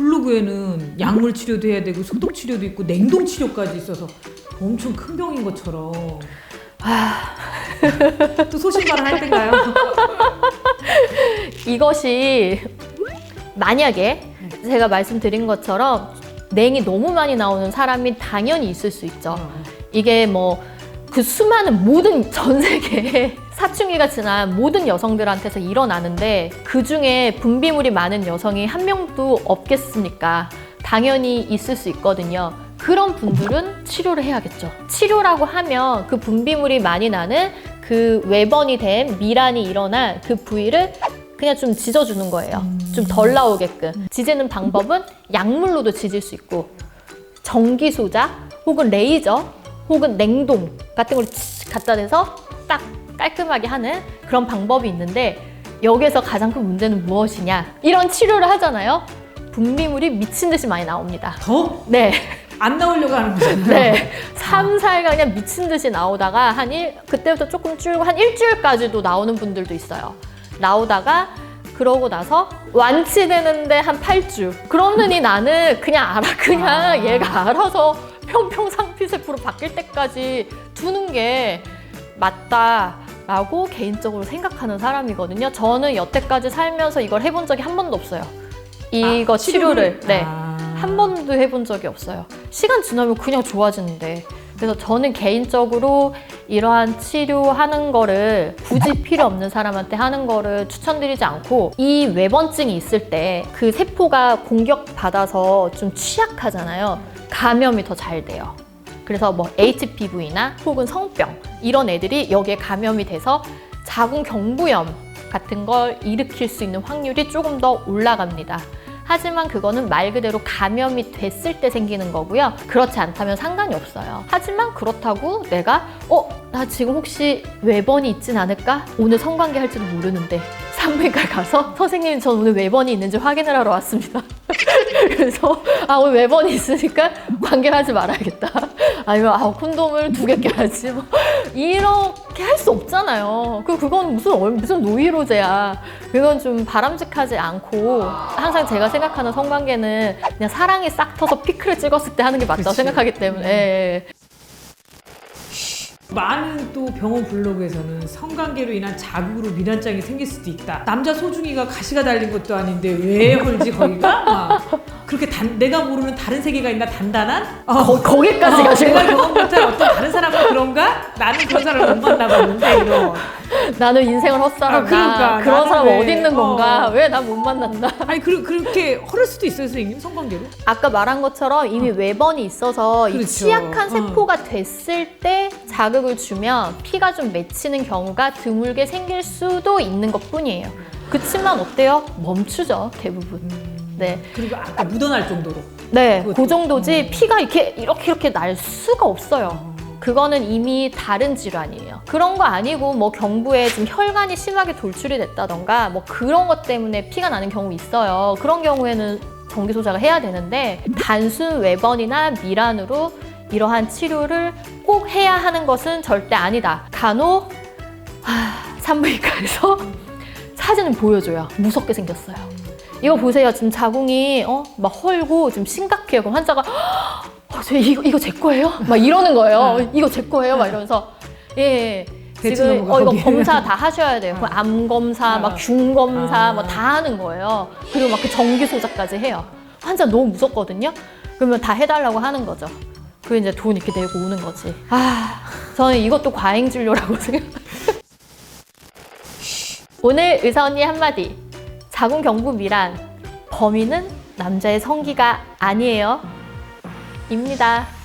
블로그에는 약물 치료도 해야 되고 소독 치료도 있고 냉동 치료까지 있어서 엄청 큰 병인 것처럼. 또 소신발언 할 때인가요? 이것이 만약에 제가 말씀드린 것처럼 냉이 너무 많이 나오는 사람이 당연히 있을 수 있죠. 이게 뭐 그 수많은 모든 전 세계에 사춘기가 지난 모든 여성들한테서 일어나는데 그 중에 분비물이 많은 여성이 한 명도 없겠습니까? 당연히 있을 수 있거든요. 그런 분들은 치료를 해야겠죠. 치료라고 하면 그 분비물이 많이 나는 그 외번이 된 미란이 일어난 그 부위를 그냥 좀 지져주는 거예요. 좀 덜 나오게끔. 지지는 방법은 약물로도 지질 수 있고 전기 소자 혹은 레이저 혹은 냉동 같은 걸 갖다 대서 딱 깔끔하게 하는 그런 방법이 있는데 여기에서 가장 큰 문제는 무엇이냐? 이런 치료를 하잖아요. 분비물이 미친 듯이 많이 나옵니다. 더? 네. 안 나오려고 하는 거잖아요. 네. 3, 4일간 그냥 미친 듯이 나오다가 한 일, 그때부터 조금 줄고 한 일주일까지도 나오는 분들도 있어요. 나오다가 그러고 나서 완치되는데 한 8주. 그러느니 나는 그냥 알아. 그냥 아. 얘가 알아서 평평 상피세포로 바뀔 때까지 두는 게 맞다라고 개인적으로 생각하는 사람이거든요. 저는 여태까지 살면서 이걸 해본 적이 한 번도 없어요. 이거 아, 치료를. 네. 아. 한 번도 해본 적이 없어요. 시간 지나면 그냥 좋아지는데. 그래서 저는 개인적으로 이러한 치료하는 거를 굳이 필요 없는 사람한테 하는 거를 추천드리지 않고 이 외번증이 있을 때 그 세포가 공격받아서 좀 취약하잖아요. 감염이 더 잘 돼요. 그래서 뭐 HPV나 혹은 성병 이런 애들이 여기에 감염이 돼서 자궁 경부염 같은 걸 일으킬 수 있는 확률이 조금 더 올라갑니다. 하지만 그거는 말 그대로 감염이 됐을 때 생기는 거고요. 그렇지 않다면 상관이 없어요. 하지만 그렇다고 내가 어, 나 지금 혹시 외번이 있진 않을까? 오늘 성관계 할지도 모르는데 산부인과 가서 선생님 전 오늘 외번이 있는지 확인을 하러 왔습니다. 그래서 아 오늘 외번이 있으니까 관계를 하지 말아야겠다. 아니면 아 콘돔을 두 개 껴야지 뭐 이렇게 할 수 없잖아요. 그 그건 무슨 얼- 무슨 노이로제야. 그건 좀 바람직하지 않고 항상 제가 생각하는 성관계는 그냥 사랑이 싹 터서 피크를 찍었을 때 하는 게 맞다고 그치. 생각하기 때문에 예, 예. 많은 또 병원 블로그에서는 성관계로 인한 자극으로 미란장이 생길 수도 있다. 남자 소중이가 가시가 달린 것도 아닌데 왜 헐지 거기가? 막 그렇게 단, 내가 모르는 다른 세계가 있나 단단한? 어, 거, 거기까지 어, 가신 내가 거예요. 경험 못한 어떤 다른 그런가? 나는 그런 사람을 못 만나봤는데 이런. 나는 인생을 헛살았나. 아, 그러니까. 그런 사람 나는 어디 있는 왜, 건가? 어. 왜난못 만났나? 아니 그, 그렇게 허를 수도 있어요 선생님 성관계로? 아까 말한 것처럼 이미 외번이 있어서 이 그렇죠. 취약한 어. 세포가 됐을 때 자극을 주면 피가 좀 맺히는 경우가 드물게 생길 수도 있는 것 뿐이에요. 그치만 어때요? 멈추죠, 대부분. 네. 그리고 아까 묻어날 정도로. 네, 그것도. 그 정도지 음. 피가 이렇게 이렇게 이렇게 날 수가 없어요. 그거는 이미 다른 질환이에요. 그런 거 아니고 뭐 경부에 좀 혈관이 심하게 돌출이 됐다던가 뭐 그런 것 때문에 피가 나는 경우 있어요. 그런 경우에는 전기 소자가 해야 되는데 단순 외번이나 미란으로 이러한 치료를 꼭 해야 하는 것은 절대 아니다. 간혹 하, 산부인과에서 사진을 보여줘요. 무섭게 생겼어요. 이거 보세요. 지금 자궁이 어? 막 헐고 지금 심각해요. 그럼 환자가 어, 저 이거 이거 제 거예요? 막 이러는 거예요. 네. 이거 제 거예요? 막 이러면서 예. 예. 지금 어 이거 거기. 검사 다 하셔야 돼요. 어. 그암 검사, 아. 막균 검사, 아. 뭐 다 하는 거예요. 그리고 막그 전기 소자까지 해요. 환자 너무 무섭거든요. 그러면 다 해달라고 하는 거죠. 그 이제 돈 이렇게 내고 오는 거지. 아, 저는 이것도 과잉 진료라고 생각. 오늘 의사 언니 한마디. 자궁 경부 미란. 범인은 남자의 성기가 아니에요. 입니다.